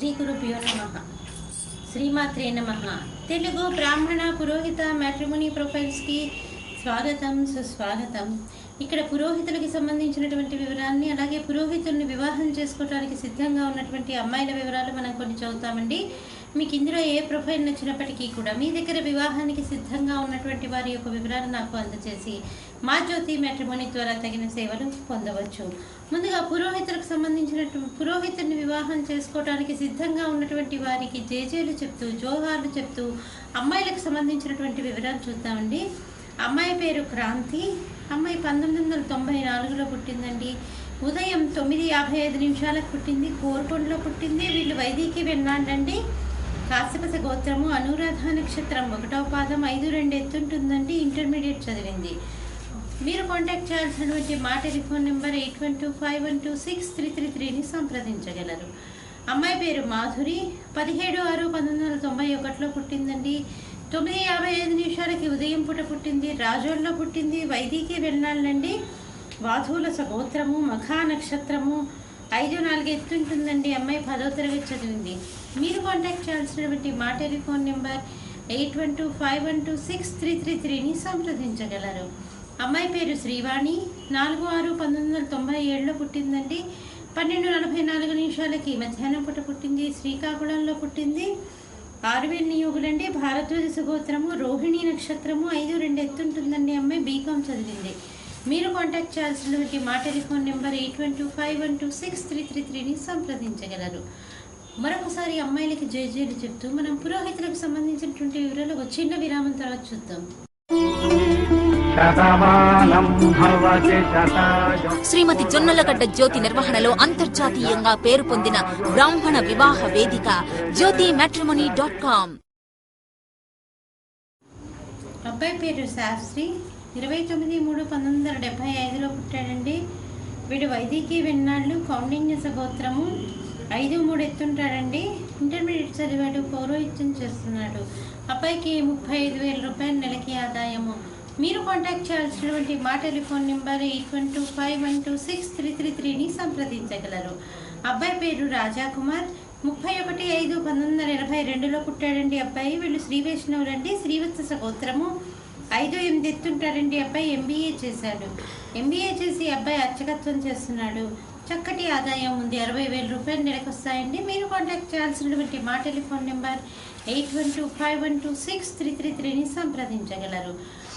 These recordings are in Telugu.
శ్రీ గురుభ్యో నమ. శ్రీమాత్రే నమ. తెలుగు బ్రాహ్మణ పురోహిత మ్యాట్రిమోనీ ప్రొఫైల్స్కి స్వాగతం సుస్వాగతం. ఇక్కడ పురోహితులకి సంబంధించినటువంటి వివరాన్ని అలాగే పురోహితుల్ని వివాహం చేసుకోవడానికి సిద్ధంగా ఉన్నటువంటి అమ్మాయిల వివరాలు మనం కొన్ని చదువుతామండి. మీకు ఇందులో ఏ ప్రొఫైల్ నచ్చినప్పటికీ కూడా మీ దగ్గర వివాహానికి సిద్ధంగా ఉన్నటువంటి వారి యొక్క వివరాలు నాకు అందజేసి మా జ్యోతి మ్యాట్రిమోని ద్వారా తగిన సేవలు పొందవచ్చు. ముందుగా పురోహితులకు సంబంధించిన పురోహితుడిని వివాహం చేసుకోవడానికి సిద్ధంగా ఉన్నటువంటి వారికి జేజేలు చెప్తూ జోహార్లు చెప్తూ అమ్మాయిలకు సంబంధించినటువంటి వివరాలు చూద్దామండి. అమ్మాయి పేరు క్రాంతి. అమ్మాయి పంతొమ్మిది వందల తొంభై నాలుగులో పుట్టిందండి. ఉదయం తొమ్మిది యాభై ఐదు నిమిషాలకు పుట్టింది. కోరుకొండలో పుట్టింది. వీళ్ళు వైదికి వెళ్ళాండండి కాశ్యపస గోత్రము అనురాధ నక్షత్రం ఒకటో పాదం ఐదు రెండు ఎత్తుంటుందండి. ఇంటర్మీడియట్ చదివింది. మీరు కాంటాక్ట్ చేయాల్సినటువంటి మా telephone number eight one two five one two six three three త్రీని సంప్రదించగలరు. అమ్మాయి పేరు మాధురి. పదిహేడు ఆరు పంతొమ్మిది వందల తొంభై ఒకటిలో పుట్టిందండి. తొమ్మిది యాభై ఐదు నిమిషాలకి ఉదయం పూట పుట్టింది. రాజోల్లో పుట్టింది. వైదికి వెళ్ళాలండి. వాధువుల సగోత్రము మఖా నక్షత్రము ఐదు నాలుగు ఎత్తుంటుందండి అమ్మాయి పదో తరగతి చదివింది. మీరు కాంటాక్ట్ చేయాల్సినటువంటి మా telephone number eight one two five one two six three three త్రీని సంప్రదించగలరు. అమ్మాయి పేరు శ్రీవాణి. నాలుగు ఆరు పంతొమ్మిది వందల తొంభై ఏడులో పుట్టిందండి. పన్నెండు నలభై నాలుగు నిమిషాలకి మధ్యాహ్నం పూట పుట్టింది. శ్రీకాకుళంలో పుట్టింది. ఆరువేలు నియోగులండి. భారద్వాజ సుగోత్రము రోహిణి నక్షత్రము ఐదు రెండు ఎత్తుంటుందండి అమ్మాయి బీకామ్ చదివింది. మీరు కాంటాక్ట్ చేయాల్సినటువంటి మా telephone number eight one two five one two six three three త్రీని సంప్రదించగలరు. మరొకసారి అమ్మాయిలకి జయజయలు చెప్తూ మనం పురోహితులకు సంబంధించినటువంటి వివరాలు ఒక చిన్న విరామం తర్వాత చూద్దాం. శ్రీమతి జొన్నలగడ్డ జ్యోతి నిర్వహణలో అంతర్జాతీయంగా పేరు పొందిన బ్రాహ్మణ వివాహ వేదిక జ్యోతి మ్యాట్రిమోనీ డాట్ కామ్ అబ్బాయి పేరు శాస్త్రి. ఇరవై తొమ్మిది మూడు పంతొమ్మిది వందల డెబ్బై ఐదులో పుట్టాడండి. వీడు వైదికి వెన్నాళ్ళు కౌండిన్య గోత్రము ఐదు మూడు ఎత్తుంటాడండి. ఇంటర్మీడియట్ చదివాడు పౌరోహిత్యం చేస్తున్నాడు. అబ్బాయికి ముప్పై ఐదు వేల రూపాయల నెలకి ఆదాయము. మీరు కాంటాక్ట్ చేయాల్సినటువంటి మా telephone number eight one two five one two six three three త్రీని సంప్రదించగలరు. అబ్బాయి పేరు రాజాకుమార్. ముప్పై ఒకటి ఐదు పంతొమ్మిది వందల ఎనభై రెండులో పుట్టాడండి అబ్బాయి. వీళ్ళు శ్రీ వైష్ణవులండి. శ్రీవత్స గోత్రము ఐదు ఎనిమిది ఎత్తుంటారండి అబ్బాయి ఎంబీఏ చేశాడు. ఎంబీఏ చేసి అబ్బాయి అర్చకత్వం చేస్తున్నాడు. చక్కటి ఆదాయం ఉంది. అరవై వేల రూపాయలు నెలకు వస్తాయండి మీరు కాంటాక్ట్ చేయాల్సినటువంటి మా telephone number eight one two five one two six three three త్రీని సంప్రదించగలరు.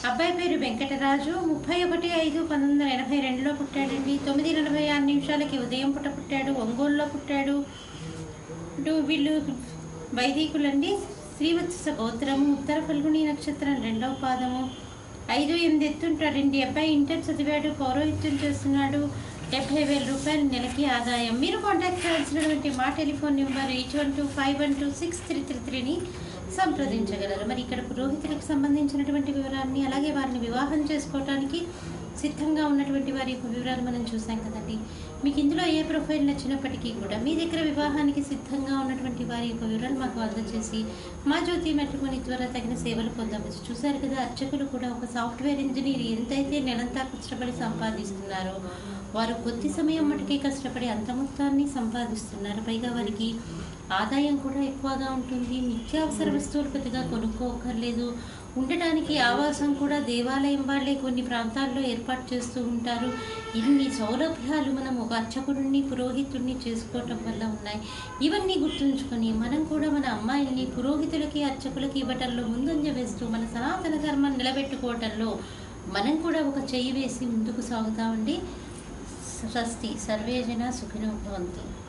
అబ్బాయి పేరు వెంకటరాజు. ముప్పై ఒకటి ఐదు పంతొమ్మిది వందల ఎనభై రెండులో పుట్టాడండి. తొమ్మిది నలభై ఆరు నిమిషాలకి ఉదయం పుట్ట పుట్టాడు. ఒంగోలులో పుట్టాడు. వీళ్ళు వైదికులండి. శ్రీవత్స గోత్రము ఉత్తర ఫల్గుని నక్షత్రం రెండవ పాదము. ఐదు ఎనిమిది ఎత్తుంటాడండి అబ్బాయి ఇంటర్ చదివాడు పౌరోహిత్యం చేస్తున్నాడు. డెబ్బై వేల రూపాయలు నెలకి ఆదాయం. మీరు కాంటాక్ట్ చేయాల్సినటువంటి మా telephone number eight one two five one two six three three త్రీని సంప్రదించగలరు. మరి ఇక్కడ పురోహితులకు సంబంధించినటువంటి వివరాన్ని అలాగే వారిని వివాహం చేసుకోవటానికి సిద్ధంగా ఉన్నటువంటి వారి యొక్క వివరాలు మనం చూసాం కదండి. మీకు ఇందులో ఏ ప్రొఫైల్ నచ్చినప్పటికీ కూడా మీ దగ్గర వివాహానికి సిద్ధంగా ఉన్నటువంటి వారి యొక్క వివరాలు మాకు అందజేసి మా జ్యోతి మెట్టుకుని ద్వారా తగిన సేవలు పొందవచ్చు. చూశారు కదా అర్చకులు కూడా ఒక సాఫ్ట్వేర్ ఇంజనీర్ ఎంతైతే నెలంతా కష్టపడి సంపాదిస్తున్నారో వారు కొద్ది సమయం మటుకే కష్టపడి అంత మొత్తాన్ని సంపాదిస్తున్నారు. పైగా వారికి ఆదాయం కూడా ఎక్కువగా ఉంటుంది. నిత్యావసర వస్తువులు పెద్దగా కొనుక్కోకర్లేదు. ఉండటానికి ఆవాసం కూడా దేవాలయం వాళ్ళే కొన్ని ప్రాంతాల్లో ఏర్పాటు చేస్తూ ఉంటారు. ఇన్ని సౌలభ్యాలు మనం ఒక అర్చకుడిని పురోహితుడిని చేసుకోవటం వల్ల ఉన్నాయి. ఇవన్నీ గుర్తుంచుకొని మనం కూడా మన అమ్మాయిల్ని పురోహితులకి అర్చకులకి ఇవ్వటంలో ముందంజ వేస్తూ మన సనాతన ధర్మం నిలబెట్టుకోవటంలో మనం కూడా ఒక చెయ్యి వేసి ముందుకు సాగుతామండి. స్వస్తి. సర్వేజన సుఖినో భవంతు.